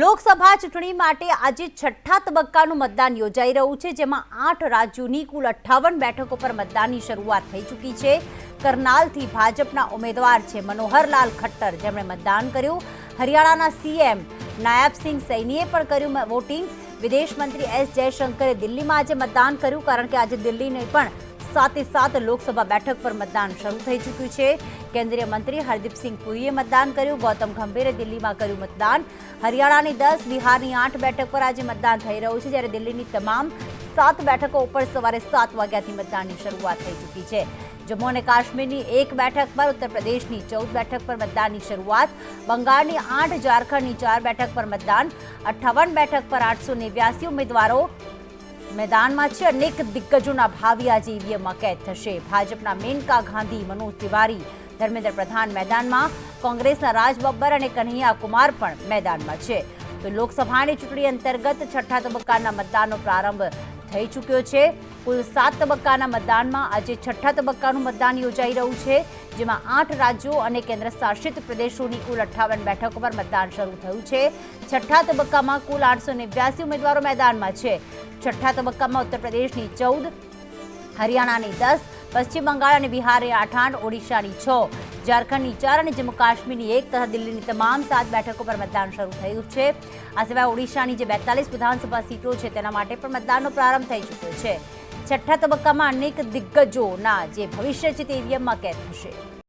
લોકસભા ચૂંટણી માટે આજે છઠ્ઠા તબક્કાનું મતદાન યોજાઈ રહ્યું છે, જેમાં આઠ રાજ્યોની કુલ અઠ્ઠાવન બેઠકો પર મતદાનની શરૂઆત થઈ ચૂકી છે. કરનાલથી ભાજપના ઉમેદવાર છે મનોહરલાલ ખટ્ટર, જેમણે મતદાન કર્યું. હરિયાણાના સીએમ નાયબસિંહ સૈનીએ પણ કર્યું વોટિંગ. વિદેશ મંત્રી એસ. જયશંકરે દિલ્હીમાં આજે મતદાન કર્યું, કારણ કે આજે દિલ્હીને પણ સાતે સાત લોકસભા બેઠક પર મતદાન શરૂ થઈ ચૂક્યું છે. કેન્દ્રીય મંત્રી હરદીપસિંહ પુરીએ મતદાન કર્યું. ગૌતમ ગંભીરે દિલ્હીમાં કર્યું મતદાન. હરિયાણાની દસ, બિહારની આઠ બેઠક પર આજે મતદાન થઈ રહ્યું છે, જ્યારે દિલ્હીની તમામ સાત બેઠકો ઉપર સવારે સાત વાગ્યાથી મતદાનની શરૂઆત થઈ ચૂકી છે. જમ્મુ અને કાશ્મીરની એક બેઠક પર, ઉત્તર પ્રદેશની ચૌદ બેઠક પર મતદાનની શરૂઆત. બંગાળની આઠ, ઝારખંડની ચાર બેઠક પર મતદાન. અઠ્ઠાવન બેઠક પર આઠસો નેવ્યાસી ઉમેદવારો મેદાનમાં છે અનેક દિગ્ગજોના ભાવિ આજે ઈવીએમમાં કેદ થશે. ભાજપના મેનકા ગાંધી, મનોજ તિવારી, ધર્મેન્દ્ર પ્રધાન મેદાનમાં, કોંગ્રેસના રાજ બબ્બર અને કન્હૈયા કુમાર પણ મેદાનમાં છે. તો લોકસભાની ચૂંટણી અંતર્ગત છઠ્ઠા તબક્કાના મતદાનનો પ્રારંભ થઈ ચૂક્યો છે. કુલ સાત તબક્કાના મતદાનમાં આજે છઠ્ઠા તબક્કાનું મતદાન યોજાઈ રહ્યું છે, જેમાં આઠ રાજ્યો અને કેન્દ્ર શાસિત પ્રદેશોની કુલ અઠ્ઠાવન બેઠકો પર મતદાન શરૂ થયું છે. છઠ્ઠા તબક્કામાં કુલ આઠસો નેવ્યાસી ઉમેદવારો મેદાનમાં છે. છઠ્ઠા તબક્કામાં ઉત્તર પ્રદેશની ચૌદ, હરિયાણાની દસ, પશ્ચિમ બંગાળ અને બિહારે આઠ આઠ, ઓડિશાની છ. ઝારખંડની ચાર અને જમ્મુ કાશ્મીરની એક તથા દિલ્હીની તમામ સાત બેઠકો પર મતદાન શરૂ થયું છે. આ સિવાય ઓડિશાની જે બેતાલીસ વિધાનસભા સીટો છે, તેના માટે પણ મતદાનનો પ્રારંભ થઈ ચૂક્યો છે. છઠ્ઠા તબક્કામાં અનેક દિગ્ગજોના જે ભવિષ્ય છે, તે ઈવીએમમાં કેદ થશે.